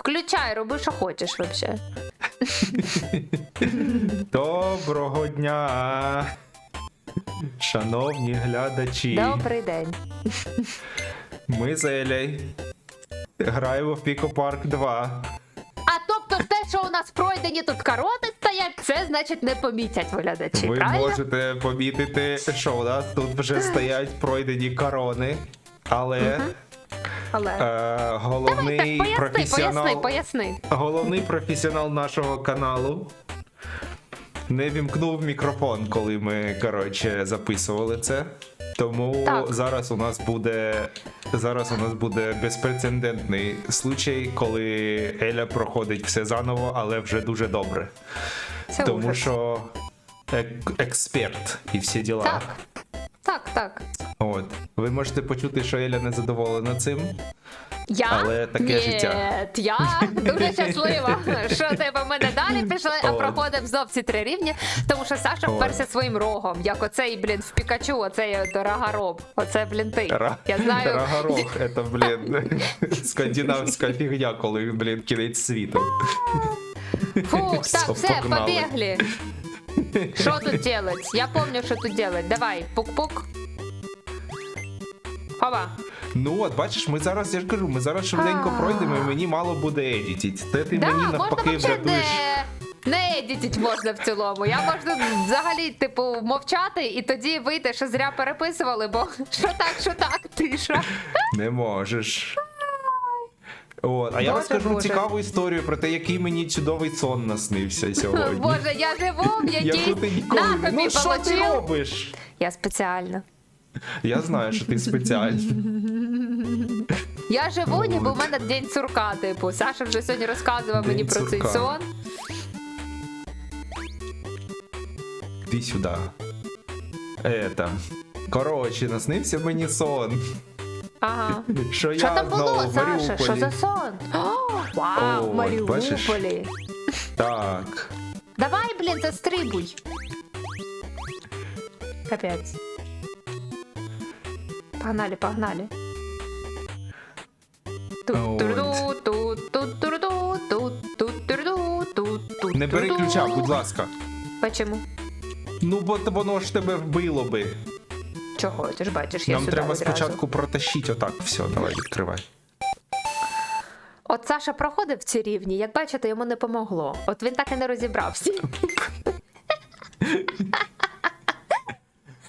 Включай, роби, що хочеш вообще. Доброго дня, шановні глядачі. Добрий день. Ми з Елей граємо в Піко Парк 2. А тобто те, що у нас пройдені тут корони стоять, це значить не помітять глядачі, Ви правильно? можете помітити, що у нас тут вже стоять пройдені корони, але Але... е, Давай головний так, поясни, професіонал. поясни, поясни. Головний професіонал нашого каналу не вімкнув мікрофон, коли ми коротше записували це. Тому Так. зараз у нас буде зараз у нас буде безпрецедентний случай, коли Еля проходить все заново, але вже дуже добре. Це Тому ужас. що ек- експерт і всі діла. Так. Так. От. Ви можете почути, що Еля не задоволена цим. Я? Але таке Ні, життя. я дуже щаслива, що тебе ми не далі пішли, а проходимо знов ці три рівні, тому що Саша вперся своїм рогом, як оцей, блін, в Пікачу, оцей рогароб. Оце, блін, ти. Ра- Я знаю. Рагарох, это, блін, скандинавська фігня, коли, блін, кінець світу. Фух, так, Все, все, побігли. Що тут делать? Я помню, що тут делать. Давай, пук-пук. Хова. Ну от, бачиш, ми зараз, я ж кажу, ми зараз швиденько пройдемо, і мені мало буде едітіть. Те ти Да, мені можна навпаки взагалі врятуєш. не, не едітіть можна в цілому. Я можу взагалі, типу, мовчати і тоді вийти, що зря переписували, бо що так, що так, тиша. Не можеш. От, а я Боже, розкажу Боже. цікаву історію про те, який мені чудовий сон наснився сьогодні. Боже, я живу в Яку ти ніколи. на тобі Ну що ти получив. робиш? Я спеціально. Я знаю, що ти спеціально. Я живу, ніби у мене день сурка, типу. Саша вже сьогодні розказував День мені про цей сурка. сон. Іди сюди. Это. Коротше, наснився мені сон. Ага. Що, Що я там було, знову в Саша? Маріуполі. Що за сон? О, Вау, О, в Маріуполі. Так. Давай, блін, застрибуй. Капець. Погнали, погнали. Не бери ключа, будь ласка. Почему? Ну, бо т- воно ж тебе вбило би. Чого? Ти ж бачиш, я Нам сюди треба одразу. спочатку протащити отак. Все, давай, відкривай. От Саша проходив ці рівні, як бачите, йому не помогло. От він так і не розібрався.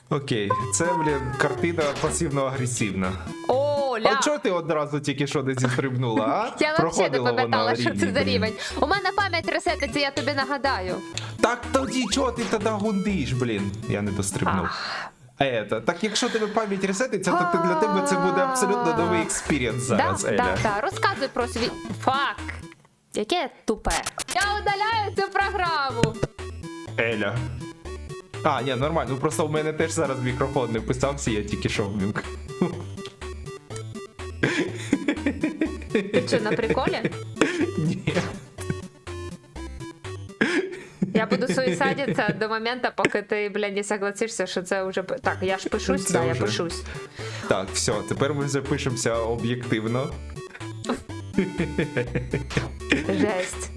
Окей, це, блін, картина пасивно-агресивна. О, ля! А чого ти одразу тільки що не зістрибнула, а? Я взагалі не Проходила вона пам'ятала, що це рівні, за блін. рівень. У мене пам'ять ресетиться, я тобі нагадаю. Так тоді чого ти тоді гундиш, блін? Я не дострибнув. А это, так якщо тебе пам'ять ресетиться, то ти- для тебе це буде абсолютно новий експірієнс зараз, Еля. да, да. Розказуй про свій фак. Яке я тупе. Я удаляю цю програму. Еля. А, ні, нормально. Ну просто в мене теж зараз мікрофон не вписався, я тільки що вмінк. Ти що, на приколі? Буду суїсадитися до моменту, поки ти, блядь, не согласишся, що це вже... Так, я ж пишусь, Це да, я пишусь. Так, все, тепер ми запишемося об'єктивно. Жесть.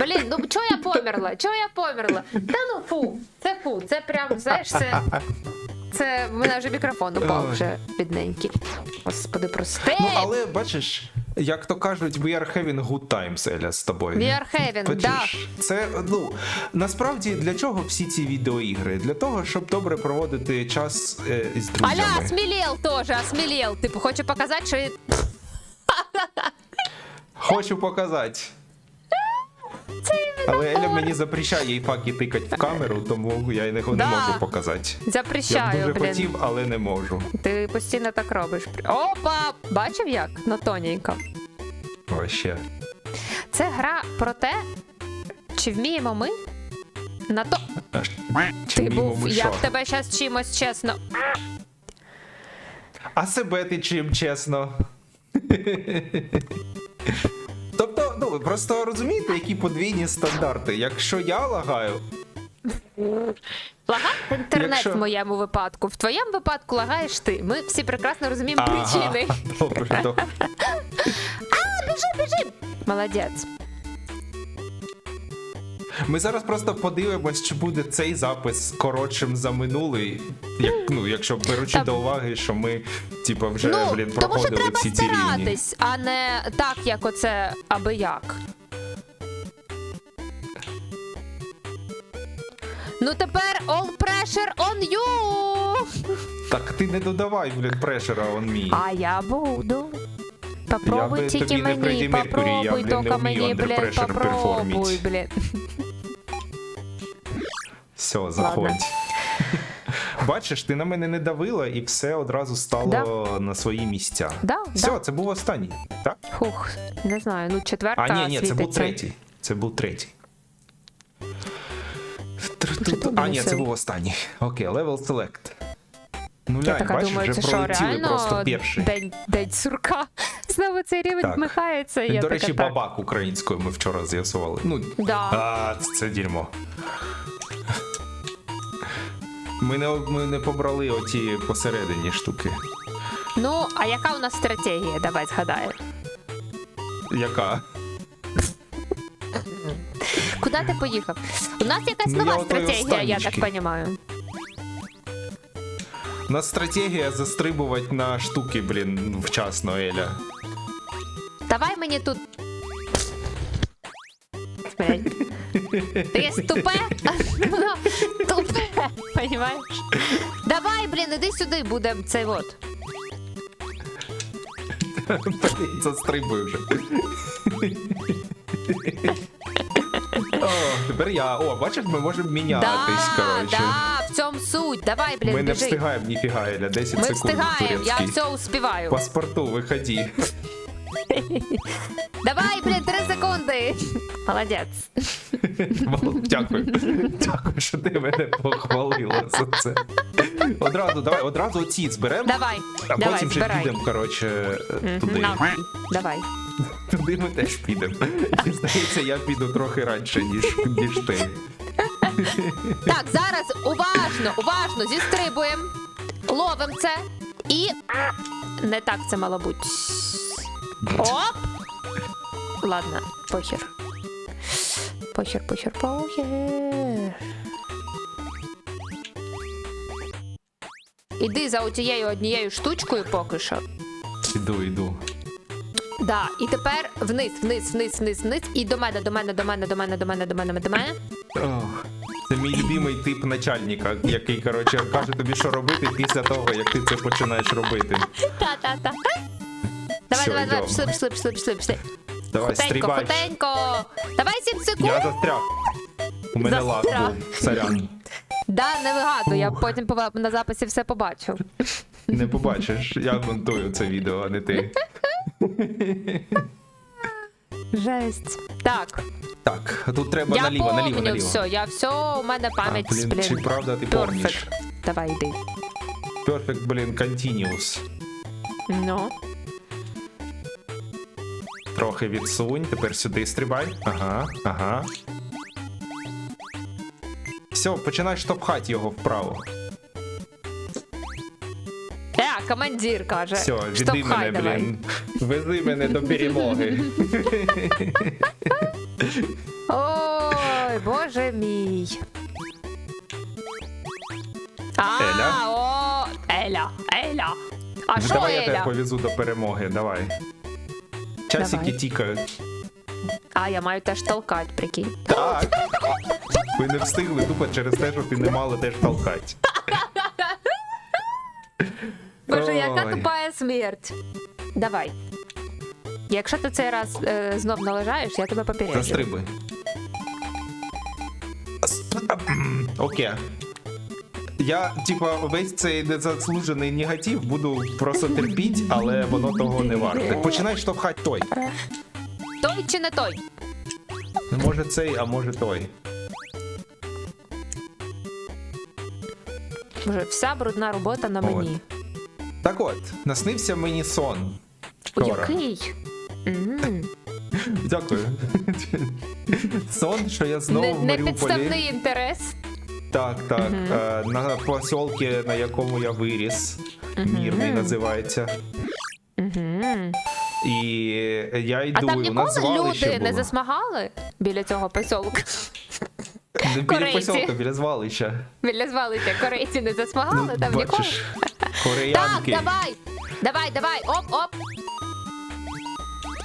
Блін, ну чого я померла? Чого я померла? Та ну фу, це фу, це прям, знаєш, це. Це в мене вже мікрофон упав вже бідненький. Господи, прости. Ну, але бачиш, як то кажуть, we are having good times, Еля, з тобою. We are having, да. Це, ну, насправді, для чого всі ці відеоігри? Для того, щоб добре проводити час е, із друзями. Аля, осмілел теж, осмілел. Типу, хочу показати, що Хочу показати. Але Еля мені запрещає їй факи тикати в камеру, тому я його Да. не можу показати. Я б запрещаю, дуже блін. хотів, але не можу. Ти постійно так робиш. Опа! Бачив як? Ну тоненько. Вообще. Це гра про те, чи вміємо ми на то. Аж Ти був, ми я що? в тебе зараз чимось чесно. А себе ти чим, чесно? Ну, просто розумієте, які подвійні стандарти. Якщо я лагаю, Лагає інтернет Якщо- в моєму випадку. В твоєму випадку лагаєш ти. Ми всі прекрасно розуміємо причини. Добре, добре, А, Біжи, біжи! Молодець. Ми зараз просто подивимось, чи буде цей запис коротшим за минулий. Як, ну, якщо беручи до уваги, що ми, типа, вже, ну, блін, тому що треба всі ці рівні. старатись, а не так, як оце аби як. Ну тепер all pressure on you! Так ти не додавай, блін, прешера он мій. А я буду. Попробуй Я тільки тобі мені, Фредді Меркурі, я, блін, тільки мені, блін, попробуй, блін. Все, заходь. Ладно. Бачиш, ти на мене не давила і все одразу стало на свої місця. Да, Все, да. це був останній, так? Хух, не знаю, ну четверта А, ні, ні, це був третій. Це був третій. А, ні, це був останній. Окей, level select. Ну, Я лянь, така бачиш, думаю, вже це що, реально перший. день, день сурка. Знову цей рівень Так. вмикається. Я До речі, так. бабак українською ми вчора з'ясували. Ну, Да. а, це дерьмо. Ми не, ми не побрали оті посередині штуки. Ну, а яка у нас стратегія? Давай згадаємо. Яка? Куди ти поїхав? У нас якась Ну, нова отої стратегія, я так розумію. У нас стратегія застрибувати на штуки, блін, вчасно, Еля. Давай мені тут. Ти є тупе? Воно тупе, понімаєш? Давай, блін, іди сюди, буде цей от. Блін, Застрибуй вже. О, тепер я. О, бачиш, ми можемо мінятись, Да, коротше. да, в цьому суть. Давай, блін, Ми не біжи. встигаємо ніфіга, Еля, 10 Ми секунд. встигаємо, я турецький. все успіваю. Паспорту, виходи. Давай, блін, три секунди. Молодець. Дякую. Дякую, що ти мене похвалила за це. Одразу, давай, одразу оці зберемо, Давай, а давай, потім вже збирай. підемо, коротше, туди. нахуй. Давай. Туди ми теж підемо. І здається, я піду трохи раніше, ніж, ніж ти. Так, зараз уважно, уважно зістрибуємо, ловимо це і. Не так це мало бути. Оп! Ладно, похер. Похер, похер, похер. Іди за отією однією штучкою поки що. Іду, іду. Да, і тепер вниз, вниз, вниз, вниз, вниз. І до мене, до мене, до мене, до мене, до мене, до мене, до мене. Ох, Це мій любимий тип начальника, який, коротше, каже тобі, що робити після того, як ти це починаєш робити. Та-та-та. Давай, Всё, давай, давай, йдем. пішли, пішли, пішли, пішли, пішли. Давай, Хутенько, стрибай. хутенько. Давай 7 секунд. Я застряг. У мене лак Застряг. був. Сорян. Да, не вигадую, я потім пова- на записі все побачу. Не побачиш, я монтую це відео, а не ти. Жесть. Так, Так, а тут треба я наліво, помню наліво, наліво. все, я все, у мене А, пам'ять, блін, блін. чи правда ти помніш? Перфект. Давай, йди. Perfect, блін, continuous. Ну. Трохи відсунь, тепер сюди стрибай. Ага, ага. Все, починай штовхати його вправо. Е, командир каже. Все, віди Штовхай мене, давай. блін. Вези мене до перемоги. Ой, боже мій. А, Еля? о, Еля, Еля. А що Давай я тебе Еля? повезу до перемоги, давай. Часики Давай. тікають. А, я маю теж толкати, прикинь. Так. Ви не встигли тупо через те, що ти не мала теж толкати. Боже, яка Ой. тупая смерть. Давай. Якщо ти цей раз е, знов належаєш, я тебе попереджу. Застрибуй. Окей. Я, типа, весь цей незаслужений негатив буду просто терпіть, але воно того не варте. Починай штовхати той. Той чи не той? Може цей, а може той. Може, вся брудна робота на От. мені. Так от, наснився мені сон. Вчора. який? М, Дякую. Сон, що я знову Не, в не Маріуполі. підставний інтерес. Так, так. Е, на посілки, на якому я виріс. Мірний називається. Угу. І я йду, А там ніколи нас звалище люди не засмагали біля цього поселка. Біля корейці. поселка, біля звалища. Біля звалища корейці не засмагали там ніколи. Ну, бачиш, Так, давай! Давай, давай, оп, оп.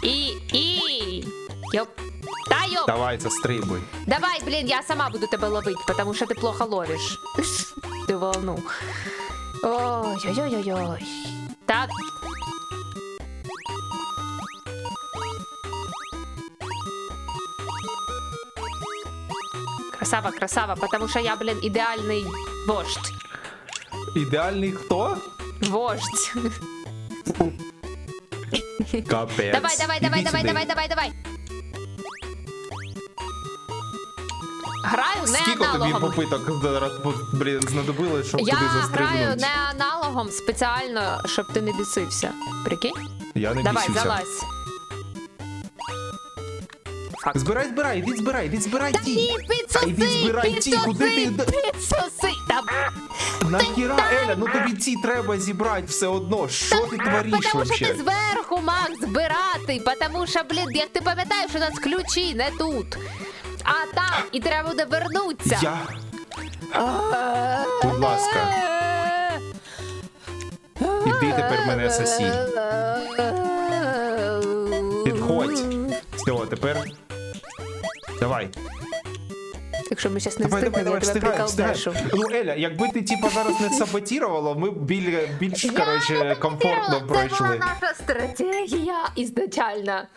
І, і. Йоп. Та йоп. Давай, застрибуй. Давай, блін, я сама буду тебе ловити, потому що ти плохо ловиш. Ти волну. Ой-ой-ой-ой. Так. Красава, красава, потому що я, блін, ідеальний вождь. Ідеальний хто? Вождь. Капець. Давай, давай, давай, Іди давай, сюди. давай, давай, давай. Граю не Скільки тобі попиток зараз, блін, знадобилось, щоб Я туди граю не аналогом спеціально, щоб ти не бісився. Прикинь? Я не Давай, бісився. залазь. Фак. Збирай, збирай, іди збирай, іди збирай ті. Ні, Та йди збирай ті, куди ти... підсоси. Та, Нахіра, Еля, ну тобі ці треба зібрати все одно. Що ти твориш Потому що вообще? ти зверху мав збирати, потому що, блін, як ти пам'ятаєш, у нас ключі не тут. А там, і треба буде вернутися. Я... Будь ласка, іди тепер мене сосі. Підходь. Все, тепер... Давай. Якщо ми зараз не Давай, давай, встигнемо, давай, я тебе встигай, встигай. приколдешу. Ну, Еля, якби ти типа зараз не саботірувала, ми б біль, більш, коротше, комфортно Це пройшли. була наша стратегія ізначальна.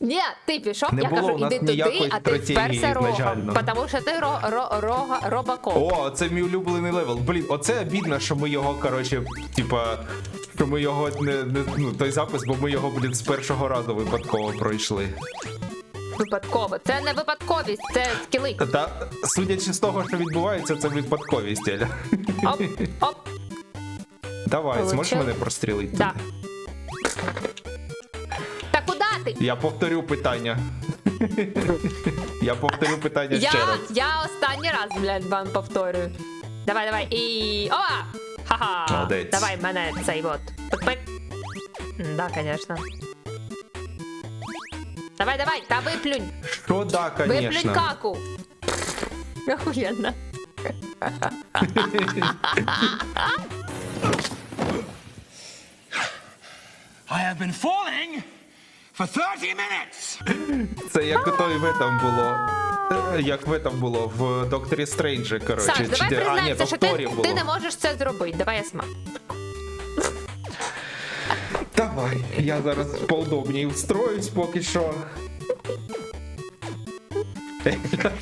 Ні, ти пішов, Не я було кажу, у нас іди туди, ніякої а ти стратегії вперся рогом. ізначально. Тому що ти ро, ро, рога, робакоп. О, це мій улюблений левел. Блін, оце обідно, що ми його, коротше, типа. Що ми його не, не ну, той запис, бо ми його, блін, з першого разу випадково пройшли. Випадково. Це не випадковість, це скіли. Та судячи з того, що відбувається, це випадковість, Еля. Оп, оп. Давай, Получив? зможеш мене прострілити? Да. Та куди ти? Я повторю питання. Я повторю питання Я, ще раз. я останній раз, блядь, вам повторюю. Давай, давай. І. Ова! Ха-ха! Молодець. Давай мене цей вот. Да, конечно. Давай, давай, та виплюнь. Що да, Виплюнь конечно. каку. Охуєнно. I have been falling for 30 minutes. Це як той в этом було. Е, Як в этом було в Докторі Стрейнджі, коротше. Саш, давай де- а, ні, признаємося, що ти, було. ти не можеш це зробити. Давай я сама. Давай, я зараз поудобніше устроюсь поки що. Еля,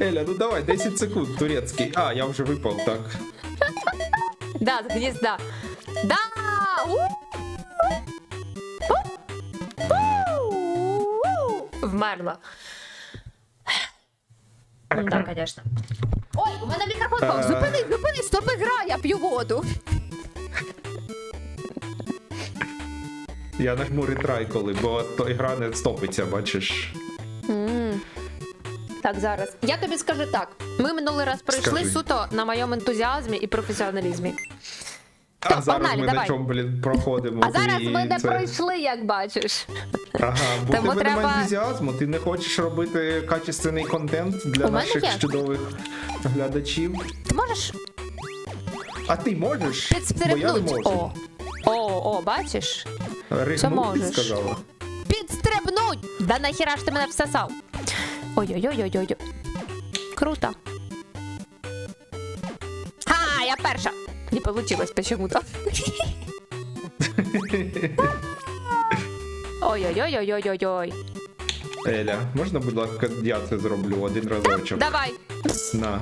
Еля, ну давай, 10 секунд, турецький. А, я вже випав, так. Да, гнізда. Да! У! Вмерла. Да, конечно. Ой, у мене мікрофон. Е. Зупини, зупини, стоп ігра, я п'ю воду. Я нажму ретрай коли, бо то гра не стопиться, бачиш. Так, зараз. Я тобі скажу так. Ми минулий раз пройшли Скажи. суто на моєму ентузіазмі і професіоналізмі. А Так, зараз погнали, ми давай. на чому, блін, проходимо. А зараз і ми не це- пройшли, як бачиш. Ага, бо Тому тебе треба- немає ентузіазму, ти не хочеш робити качественний контент для У наших є. чудових глядачів. Ти можеш А ти можеш? Бо я не можу. О, о, о, бачиш? Ригнути, Це можеш. сказала. Підстрибнуть! Да нахіра ж ти мене всосав? Ой-ой-ой-ой-ой. Круто. Ха, я перша. Не получилось почему-то. Ой-ой-ой-ой-ой-ой. Еля, можна, будь ласка, я це зроблю один разочок? Давай. На.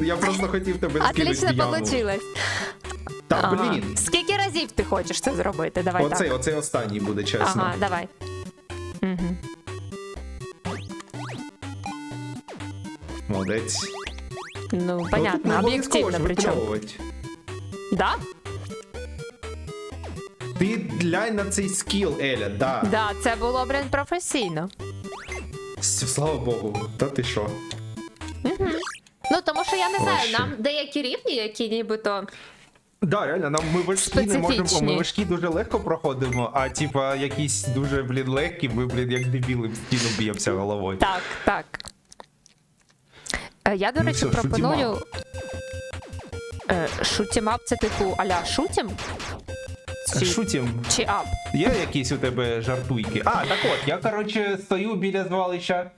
Я просто хотів тебе скинути Отлично в яму. получилось. Та Ага. блін. Скільки Разів ти хочеш це зробити? Давай Оцей, так. оцей останній буде, чесно. Ага, давай. Угу. Молодець. Ну, Ну, понятно, об'єктивно причому. Да? Ти глянь на цей скіл, Еля, да. Да, це було, блін, професійно. С- Слава Богу, та ти що? Ну, тому що я не знаю, нам деякі рівні, які нібито Да, реально, нам ми важкі не можемо, ми важкі дуже легко проходимо, а типа якісь дуже, блін, легкі, ми, блін, як дебіли в стіну б'ємося головою. Так, так. Е, Я, до Ну речі, все, пропоную. Е, Шутімап це типу аля шутім? Чи, Шутім, чи ап? є якісь у тебе жартуйки? А, так от, я, коротше, стою біля звалища.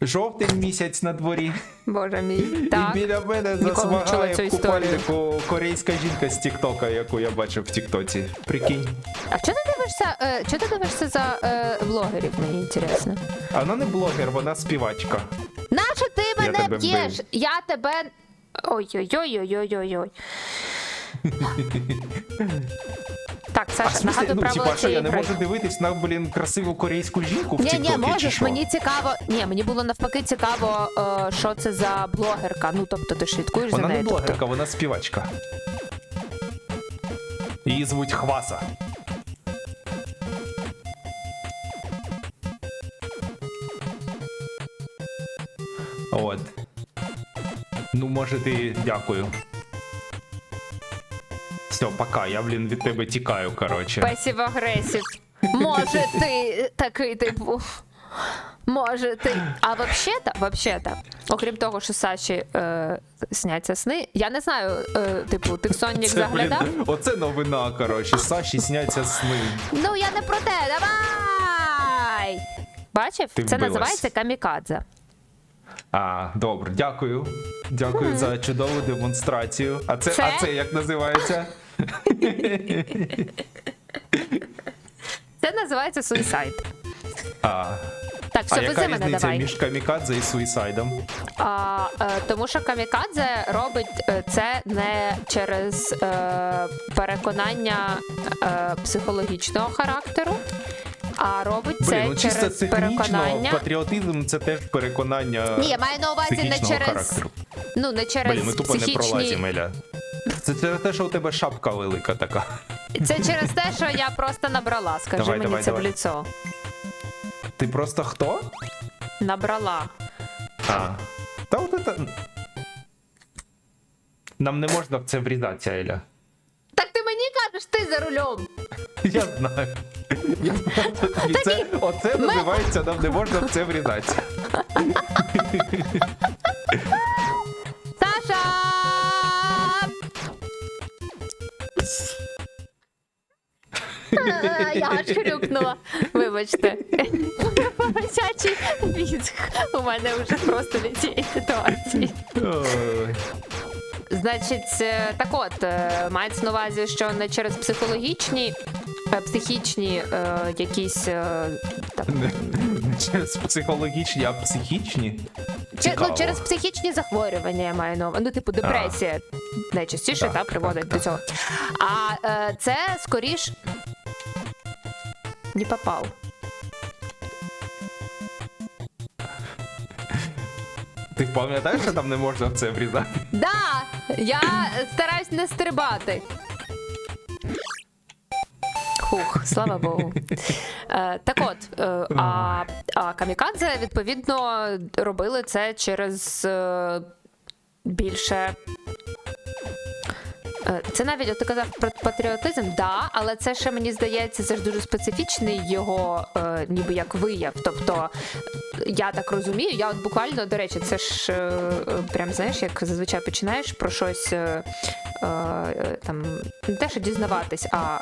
Жовтий місяць на дворі, Боже мій. Так. і біля мене засмагає в купальнику корейська жінка з Тіктока, яку я бачив в Тіктоці. Прикинь. А чого ти дивишся? Е, чого ти дивишся за е, блогерів? Мені інтересно. Вона не блогер, вона співачка. Нащо ти мене тебе б'єш? вбив. Я тебе. Ой-ой-ой-ой-ой-ой. Так, А Саша, смысле, нагадую ну, правила типа, що я не можу дивитись на, блін, красиву корейську жінку в Ні, ні, можеш, мені цікаво. Ні, мені було навпаки цікаво, е, що це за блогерка. Ну, тобто ти слідкуєш Вона за не нею. блогерка, Тобто... вона співачка. Її звуть Хваса. От. Ну, може, ти дякую. Все, пока, я, блін, від тебе тікаю, коротше. Песів агресів. Може, ти такий типу. Може, ти. А взагалі-то, взагалі-то, окрім того, що Саші е, сняться сни, я не знаю, е, типу, ти в Соннік Це, заглядав? блін, оце новина, коротше. Саші сняться сни. Ну, я не про те, давай! Бачив? Ти це вбилась. називається камікадзе. А, добре, дякую. Дякую за чудову демонстрацію. А це, Це? а це як називається? Це називається суїсайд. А, Так, а все, яка мене різниця давай. між камікадзе і суїсайдом? А, е, тому що камікадзе робить е, це не через е, переконання е, психологічного характеру, а робить це Блін, ну чисто через технічно, переконання. патріотизм це теж переконання Ні, я маю на увазі не психічного через характеру. ну не через Блін, ми тупо не психічні. пролазимо, Еля. Це через те, що у тебе шапка велика така. Це через те, що я просто набрала. Скажи Давай, мені давай, це давай. в ліцо. Ти просто хто? Набрала. А. Та от це... Нам не можна в це врізатися, Еля. Так ти мені кажеш, ти за рулем. Я знаю. Я знаю. І це, оце називається нам не можна в це врізатися. Я аж хрюкнула. Вибачте. Поросячий візг у мене вже просто від цієї ситуації. Ой. Значить, е, так от, е, мається на увазі, що не через психологічні, е, психічні е, якісь е, там, Не через психологічні, а психічні. Чи, Цікаво. ну, через психічні захворювання я маю на увазі. Ну, типу, депресія найчастіше Так, та, приводить так. до цього. А е, це скоріш не попав. Ти пам'ятаєш, що там не можна в це врізати? Да, я стараюсь не стрибати. Хух, слава Богу. Е, так от, е, а, а камікадзе, відповідно, робили це через е, більше. Е, Це навіть, от ти казав про патріотизм, да, але це ще мені здається, це ж дуже специфічний його е, ніби як вияв. Тобто, я так розумію, я от буквально, до речі, це ж е, прям знаєш, як зазвичай починаєш про щось е, е, там не те, що дізнаватись, а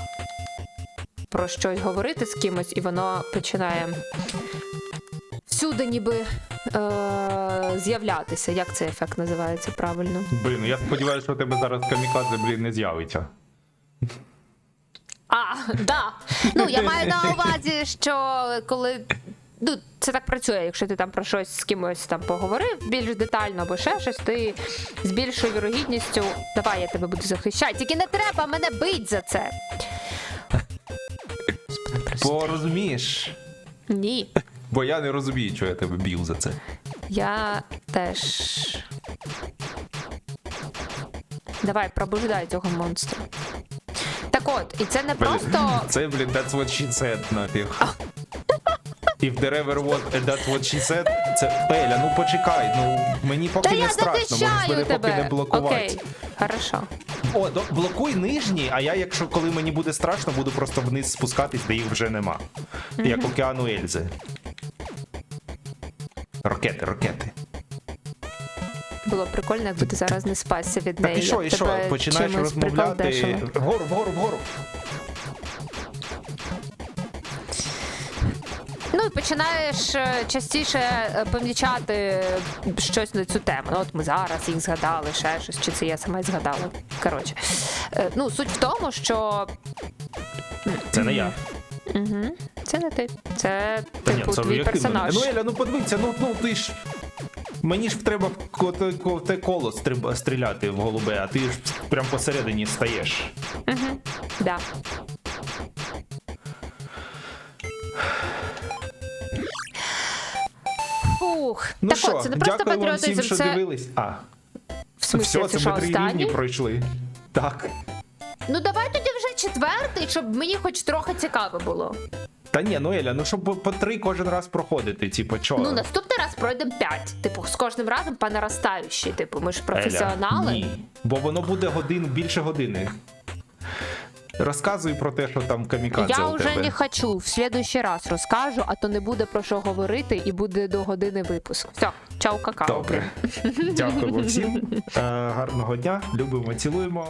про щось говорити з кимось, і воно починає всюди ніби е, з'являтися. Як цей ефект називається правильно? Блін, ну я сподіваюся, що у тебе зараз камікадзе, блін, не з'явиться. А, да. Ну, я маю на увазі, що коли. Ну, це так працює, якщо ти там про щось з кимось там поговорив більш детально або ще щось, ти з більшою вірогідністю давай я тебе буду захищати. Тільки не треба мене бить за це. Господи, прости. Бо розумієш, Ні. Бо я не розумію, що я тебе б'ю за це. Я теж. Давай, пробуждай цього монстра. Так от, і це не Блін, просто. Це, блін, that's what she said, нафіг. If there ever was a that's what she said, це Еля, ну почекай, ну мені поки Та не я страшно, можеш захищаю мене поки не тебе. блокувати. Окей, хорошо. О, до, блокуй нижні, а я, якщо коли мені буде страшно, буду просто вниз спускатись, де їх вже нема. Як океану Ельзи. Ракети, ракети. Було прикольно, якби ти зараз не спасся від Так і що, і що? Починаєш розмовляти. Вгору, вгору, вгору. Ну і починаєш е, частіше е, помічати щось на цю тему. Ну, от ми зараз їх згадали, ще щось, чи це я сама згадала. Коротше, Е, ну суть в тому, що Це не я. Це не ти, це Та ні, типу це твій який персонаж. мене? Ну, Еля, ну подивися, ну, ну ти ж. Мені ж треба ко- те- ко- те коло стриб- стріляти в голубе, а ти ж прям посередині стаєш. Да. Фух, Ну так що, от, це не просто дякую вам патріотизм, всім, що це дивились. А, в смислі, все, це це ми три рівні пройшли. Так. Ну давай тоді вже четвертий, щоб мені хоч трохи цікаво було. Та ні, ну Еля, ну щоб по, по три кожен раз проходити, типу, чого? Ну, наступний раз пройдемо п'ять. Типу, з кожним разом по наростаючій. Типу, ми ж Еля, професіонали. Ні, бо воно буде годин більше години. Розказуй про те, що там камікадзе Я у вже тебе. не хочу. В следующий раз розкажу, а то не буде про що говорити і буде до години випуск. Все, чао, какао. Добре. Дякую всім. Е, гарного дня. Любимо, цілуємо.